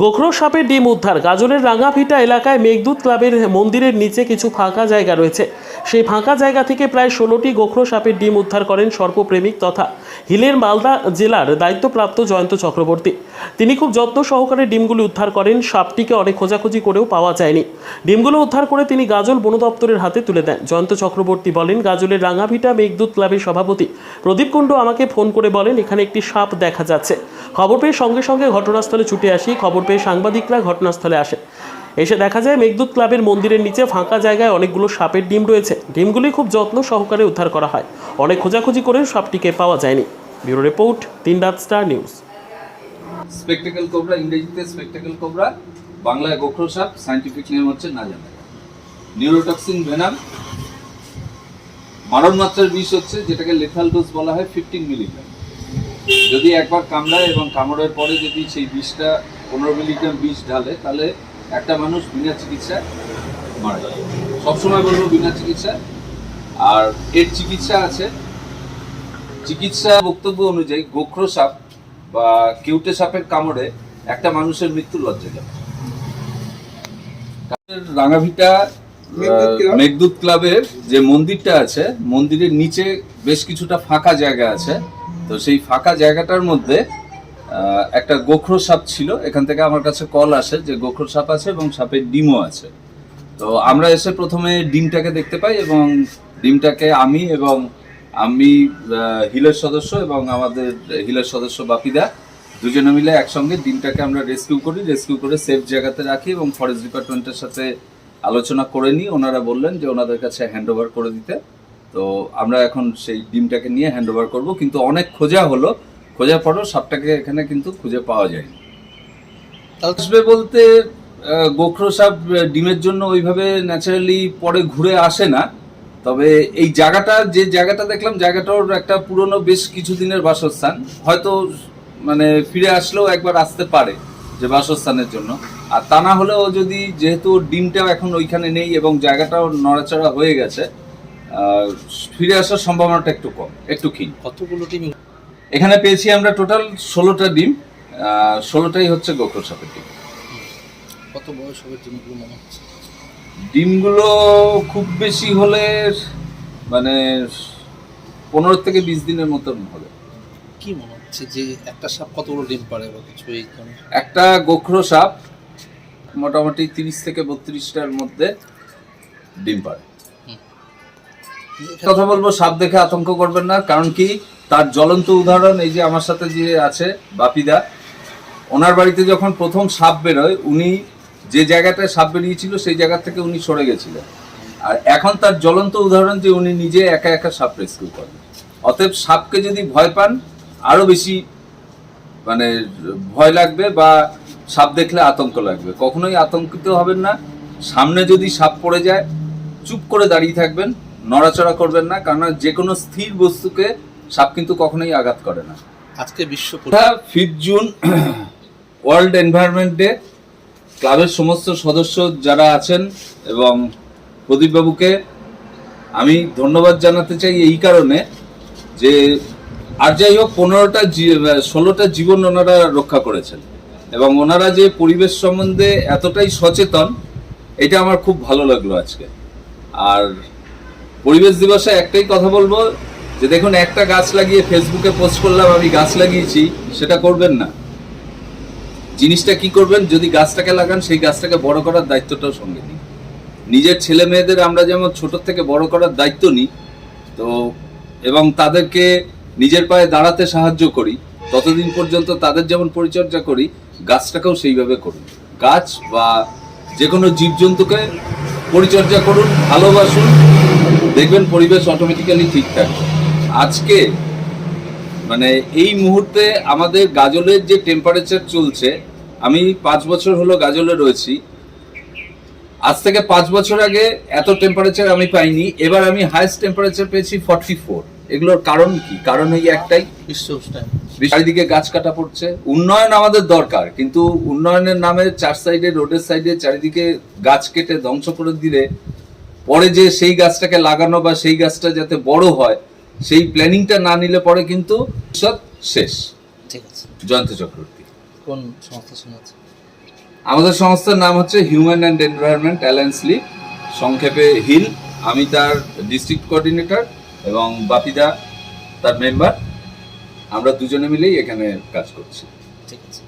গোখরো সাপের ডিম উদ্ধার। গাজলের রাঙাভিটা এলাকায় মেঘদূত ক্লাবের মন্দিরের নিচে কিছু ফাঁকা জায়গা রয়েছে। সেই ফাঁকা জায়গা থেকে প্রায় ষোলোটি গোখরো সাপের ডিম উদ্ধার করেন সর্পপ্রেমিক তথা হিলের মালদা জেলার দায়িত্বপ্রাপ্ত জয়ন্ত চক্রবর্তী। তিনি খুব যত্ন সহকারে ডিমগুলি উদ্ধার করেন। সাপটিকে অনেক খোঁজাখুঁজি করেও পাওয়া যায়নি। ডিমগুলো উদ্ধার করে তিনি গাজল বন দপ্তরের হাতে তুলে দেন। জয়ন্ত চক্রবর্তী বলেন, গাজলের রাঙাভিটা মেঘদূত ক্লাবের সভাপতি। প্রদীপ কুণ্ডু আমাকে ফোন করে বলেন, এখানে একটি সাপ দেখা যাচ্ছে। খবর পেয়ে সঙ্গে সঙ্গে ঘটনাস্থলে ছুটে আসি। খবর পেয়ে সাংবাদিকরা ঘটনাস্থলে আসেন। এসে দেখা যায়, মেঘদূত ক্লাবের মন্দিরের নিচে ফাঁকা জায়গায় অনেকগুলো সাপের ডিম রয়েছে। ডিমগুলি খুব যত্ন সহকারে উদ্ধার করা হয়। অনেক খোঁজাখুঁজি করে সাপটিকে পাওয়া যায়নি। ব্যুরো রিপোর্ট, তিন রাত স্টার নিউজ। স্পেকটেকল কোবরা, ইংরেজিতে স্পেকটেকল কোবরা, বাংলায় গোখরো সাপ, সাইন্টিফিক নেম হচ্ছে না জানা। নিউরোটক্সিন ভেনাম মারণ মাত্রার বিষ হচ্ছে, যেটাকে লেথাল ডোজ বলা হয় ফিফটিন মিলিগ্রাম যদি একবার কামড়ায় এবং কামড়ার পরে যদি সেই বিষটা পনেরো মিলিগ্রাম বিষ ঢালে তাহলে একটা মানুষ বিনা চিকিৎসায় মারা যায়। সবসময় বলব বিনা চিকিৎসা আর এর চিকিৎসা আছে। চিকিৎসা বক্তব্য অনুযায়ী গোখরো সাপ বা কিউটে সাপের কামড়ে একটা মানুষের মৃত্যু লজ্জাজনক রাঙাভিটা মেঘদূত মেঘদূত ক্লাবের যে মন্দিরটা আছে মন্দিরের নিচে বেশ কিছুটা ফাঁকা জায়গা আছে। তো সেই ফাঁকা জায়গাটার মধ্যে একটা গোখরো সাপ ছিল। এখান থেকে আমার কাছে কল আসে যে গোখরো সাপ আছে এবং সাপের ডিমও আছে। তো আমরা এসে প্রথমে ডিমটাকে দেখতে পাই এবং ডিমটাকে আমি এবং আমি হিলের সদস্য এবং আমাদের হিলের সদস্য বাপিদা দুজনে মিলে একসঙ্গে ডিমটাকে আমরা রেস্কিউ করি। রেস্কিউ করে সেফ জায়গাতে রাখি এবং ফরেস্ট ডিপার্টমেন্টের সাথে আলোচনা করে নিই। ওনারা বললেন যে ওনাদের কাছে হ্যান্ড ওভার করে দিতে। তো আমরা এখন সেই ডিমটাকে নিয়ে হ্যান্ড ওভার করব, কিন্তু অনেক খোঁজা হলো। খোঁজার পরও সাপটাকে এখানে কিন্তু খুঁজে পাওয়া যায়নি। আসবে বলতে গোখরো সাপ ডিমের জন্য ওইভাবে ন্যাচারালি পরে ঘুরে আসে না। তবে এই জায়গাটা, যে জায়গাটা দেখলাম, জায়গাটার একটা পুরনো বেশ কিছুদিনের বাসস্থান। হয়তো মানে ফিরে আসলেও একবার আসতে পারে যে বাসস্থানের জন্য। আর তা না হলেও যদি, যেহেতু ডিমটাও এখন ওইখানে নেই এবং জায়গাটাও নড়াচড়া হয়ে গেছে ফিরে আসার সম্ভাবনাটা একটু কম একটু ক্ষীণ। কতগুলো টিম এখানে পেয়েছি আমরা টোটাল ষোলোটা ডিম ষোলোটাই হচ্ছে গোখরো সাপের ডিম। কত বয়স হবে টিমগুলো মনে হচ্ছে? ডিমগুলো খুব বেশি হলে মানে পনেরো থেকে বিশ দিনের মতন হবে। কি মনে হচ্ছে যে একটা সাপ কতগুলো ডিম পারে বা কিছু এই একটা গোখরো সাপ মোটামুটি তিরিশ থেকে বত্রিশটার মধ্যে ডিম পারে। কথা বলব, সাপ দেখে আতঙ্ক করবেন না, কারণ কি, তার জ্বলন্ত উদাহরণ এই যে আমার সাথে যে আছে, বাপিদা, ওনার বাড়িতে যখন প্রথম সাপ বেরোয়, উনি যে জায়গাটায় সাপ বেরিয়েছিল, সেই জায়গা থেকে উনি সরে গেছিলেন। আর এখন তার জ্বলন্ত উদাহরণ যে উনি নিজে একা একা সাপ রেস্কিউ করেন। অতএব সাপকে যদি ভয় পান, আরও বেশি মানে ভয় লাগবে বা সাপ দেখলে আতঙ্ক লাগবে। কখনোই আতঙ্কিত হবেন না। সামনে যদি সাপ পড়ে যায়, চুপ করে দাঁড়িয়ে থাকবেন। নড়াচড়া করবেন না কারণ যে কোনো স্থির বস্তুকে সাপ কিন্তু কখনোই আঘাত করে না। আজকে বিশ্ব fifth June World Environment Day. ক্লাবের সমস্ত সদস্য যারা আছেন এবং প্রদীপবাবুকে আমি ধন্যবাদ জানাতে চাই এই কারণে যে আর যাই হোক পনেরোটা ষোলোটা জীবন ওনারা রক্ষা করেছেন এবং ওনারা যে পরিবেশ সম্বন্ধে এতটাই সচেতন এটা আমার খুব ভালো লাগল আজকে। আর পরিবেশ দিবসে একটাই কথা বলব যে দেখুন, একটা গাছ লাগিয়ে ফেসবুকে পোস্ট করলাম, আমি গাছ লাগিয়েছি, সেটা করবেন না। জিনিসটা কি করবেন? যদি গাছটাকে লাগান, সেই গাছটাকে বড় করার দায়িত্বটাও সঙ্গে নিন। নিজের ছেলে মেয়েদের আমরা যেমন ছোট থেকে বড় করার দায়িত্ব নিই, তো এবং তাদেরকে নিজের পায়ে দাঁড়াতে সাহায্য করি, ততদিন পর্যন্ত তাদের যেমন পরিচর্যা করি, গাছটাকেও সেইভাবে করুন। গাছ বা যে কোনো জীবজন্তুকে পরিচর্যা করুন, ভালোবাসুন দেখবেন পরিবেশ অটোমেটিক্যালি ঠিক থাকবে আজকে মানে এই মুহূর্তে আমাদের গাজলের যে টেম্পারেচার চলছে আমি পাঁচ বছর হলো গাজলে রয়েছি। আজ থেকে পাঁচ বছর আগে এত টেম্পারেচার আমি পাইনি এবার আমি হাইস্ট টেম্পারেচার পেয়েছি ফর্টি ফোর এগুলোর কারণ কি? কারণ এই একটাই। বিশ্ব চারিদিকে গাছ কাটা পড়ছে। উন্নয়ন আমাদের দরকার কিন্তু উন্নয়নের নামে চার সাইডে রোডের সাইডে চারিদিকে গাছ কেটে ধ্বংস করে দিলে পরে যে সেই গাছটাকে লাগানো বা সেই গাছটা যাতে বড় হয় সেই প্ল্যানিংটা না নিলে পরে কিন্তু সব শেষ। ঠিক আছে। জয়ন্ত চক্রবর্তী। কোন সংস্থা আছে আমাদের সংস্থার নাম হচ্ছে human and environment alliance league সংক্ষেপে হিল আমি তার ডিস্ট্রিক্ট কোঅর্ডিনেটর এবং বাপিদা তার মেম্বার আমরা দুজনে মিলেই এখানে কাজ করছি। ঠিক আছে।